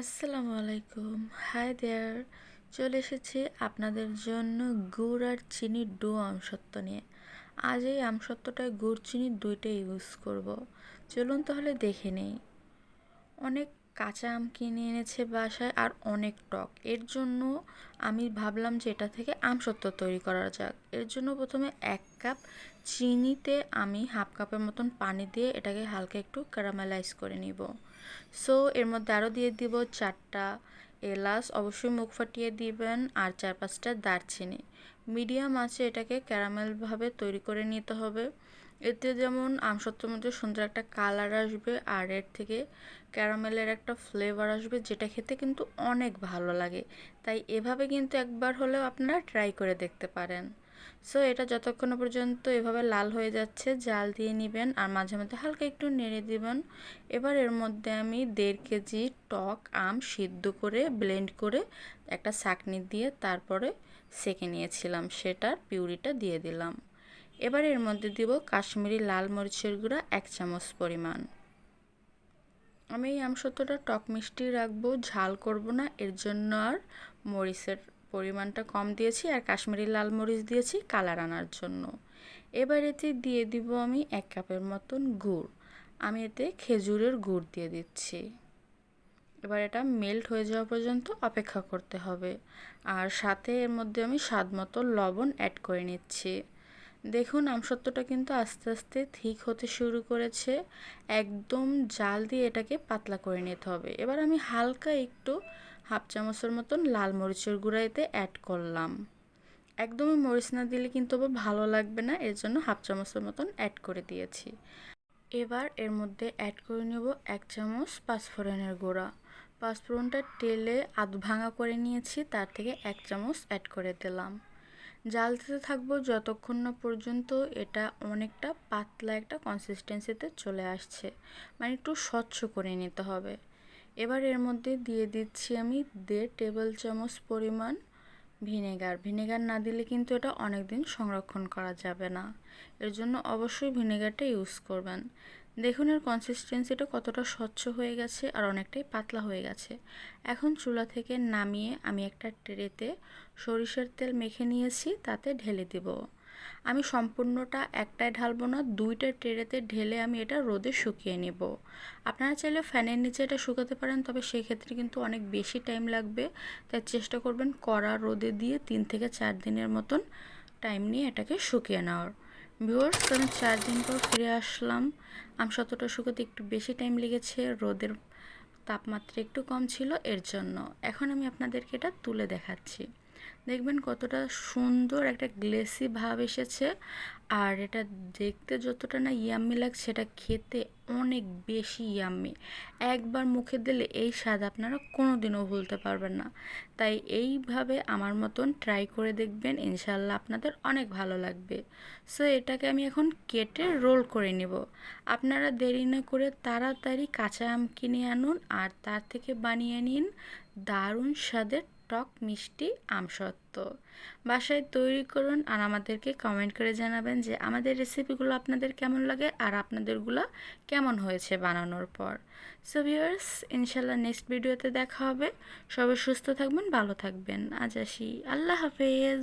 আসসালামু আলাইকুম। Hi there চলে এসেছি আপনাদের জন্য গুড় আর চিনির ডো আমসত্ব নিয়ে। আজ এই আমসত্বটায় গুড় চিনি দুইটাই ইউজ করব। চলুন তাহলে দেখে নেই। অনেক কাঁচা আম কিনে এনেছে বাসায় আর অনেক টক। এর জন্য আমি ভাবলাম যে এটা থেকে আমসত্ব তৈরি করা যাক। এর জন্য প্রথমে এক কাপ চিনিতে আমি হাফ কাপের মতন পানি দিয়ে এটাকে হালকা একটু ক্যারামেলাইজ করে নিব। সো এর মধ্যে আরও দিয়ে দিব চারটা এলাচ, অবশ্যই মুখ ফাটিয়ে দিবেন, আর চার পাঁচটা দারচিনি। মিডিয়াম আছে এটাকে ক্যারামেলভাবে তৈরি করে নিতে হবে। এতে যেমন আমসত্ত্বের মধ্যে সুন্দর একটা কালার আসবে, আর এর থেকে ক্যারামেলের একটা ফ্লেভার আসবে, যেটা খেতে কিন্তু অনেক ভালো লাগে। তাই এভাবে কিন্তু একবার হলেও আপনারা ট্রাই করে দেখতে পারেন। সো এটা যতক্ষণ পর্যন্ত এভাবে লাল হয়ে যাচ্ছে, জাল দিয়ে নেবেন আর মাঝে মধ্যে হালকা একটু নেড়ে দেবেন। এবার এর মধ্যে আমি দেড় কেজি টক আম সিদ্ধ করে, ব্লেন্ড করে একটা চাকনি দিয়ে তারপরে সেকে নিয়েছিলাম। সেটার পিউরিটা দিয়ে দিলাম। এবার এর মধ্যে দিব কাশ্মীরি লাল মরিচের গুঁড়া এক চামচ পরিমাণ। আমি এই আমসত্বটা টক মিষ্টি রাখব, ঝাল করব না, এর জন্য আর মরিচের পরিমাণটা কম দিয়েছি আর কাশ্মীরি লাল মরিচ দিয়েছি কালার আনার জন্য। এবার এতে দিয়ে দিব আমি এক কাপের মতন গুড়। আমি এতে খেজুরের গুড় দিয়ে দিচ্ছি। এবার এটা মেল্ট হয়ে যাওয়া পর্যন্ত অপেক্ষা করতে হবে। আর সাথে এর মধ্যে আমি স্বাদ মতো লবণ অ্যাড করে নিচ্ছি। দেখুন আমসত্ত্বটা কিন্তু আস্তে আস্তে ঠিক হতে শুরু করেছে। একদম জাল দিয়ে এটাকে পাতলা করে নিতে হবে। এবার আমি হালকা একটু হাফ চামচের মতন লাল মরিচের গুঁড়া এতে অ্যাড করলাম। একদমই মরিচ না দিলে কিন্তু আবার ভালো লাগবে না, এর জন্য হাফ চামচের মতন অ্যাড করে দিয়েছি। এবার এর মধ্যে অ্যাড করে নেব এক চামচ পাঁচফোড়নের গুঁড়া। পাঁচফোড়নটা তেলে আধ ভাঙা করে নিয়েছি, তার থেকে এক চামচ অ্যাড করে দিলাম। জাল দিতে থাকব যতক্ষণ না পর্যন্ত এটা অনেকটা পাতলা একটা কনসিস্টেন্সিতে চলে আসছে মানে একটু স্বচ্ছ করে নিতে হবে। এবার এর মধ্যে দিয়ে দিচ্ছি আমি দেড় টেবিল চামচ পরিমাণ ভিনেগার। ভিনেগার না দিলে কিন্তু এটা অনেক দিন সংরক্ষণ করা যাবে না। এর জন্য অবশ্যই ভিনেগারটা ইউজ করবেন। দেখুন এর কনসিস্টেন্সিটা কতটা স্বচ্ছ হয়ে গেছে আর অনেকটাই পাতলা হয়ে গেছে। এখন চুলা থেকে নামিয়ে আমি একটা ট্রেতে সরিষার তেল মেখে নিয়েছি, তাতে ঢেলে দেব। আমি সম্পূর্ণটা একটাই ঢালবো না, দুইটা ট্রেতে ঢেলে আমি এটা রোদে শুকিয়ে নেব। আপনারা চাইলে ফ্যানের নিচে এটা শুকাতে পারেন, তবে সেক্ষেত্রে কিন্তু অনেক বেশি টাইম লাগবে। তাই চেষ্টা করবেন কড়া রোদে দিয়ে তিন থেকে চার দিনের মতন টাইম নিয়ে এটাকে শুকিয়ে নেওয়ার। ভিউয়ার্স আমি চার দিন পর ফিরে আসলাম। আমি শতটা শুকোতে একটু বেশি টাইম লেগেছে, রোদের তাপমাত্রা একটু কম ছিল, এর জন্য। এখন আমি আপনাদেরকে এটা তুলে দেখাচ্ছি। দেখবেন কতটা সুন্দর একটা গ্লেসি ভাব এসেছে। আর এটা দেখতে যতটা না ইয়াম্মি লাগছে, সেটা খেতে অনেক বেশি ইয়াম্মি একবার মুখে দিলে এই স্বাদ আপনারা কোনো দিনও ভুলতে পারবেন না। তাই এইভাবে আমার মতন ট্রাই করে দেখবেন ইনশাল্লাহ আপনাদের অনেক ভালো লাগবে। সো এটাকে আমি এখন কেটে রোল করে নেব। আপনারা দেরি না করে তাড়াতাড়ি কাঁচা আম কিনে আনুন, আর তার থেকে বানিয়ে নিন দারুণ স্বাদের টক মিষ্টি আমসত্ত্ব বাসায় তৈরি করুন আর আমাদেরকে কমেন্ট করে জানাবেন যে আমাদের রেসিপিগুলো আপনাদের কেমন লাগে আর আপনাদেরগুলো কেমন হয়েছে বানানোর পর। সো ভিউয়ার্স ইনশাল্লাহ নেক্সট ভিডিওতে দেখা হবে। সবাই সুস্থ থাকবেন, ভালো থাকবেন। আজ আসি। আল্লাহ হাফেজ।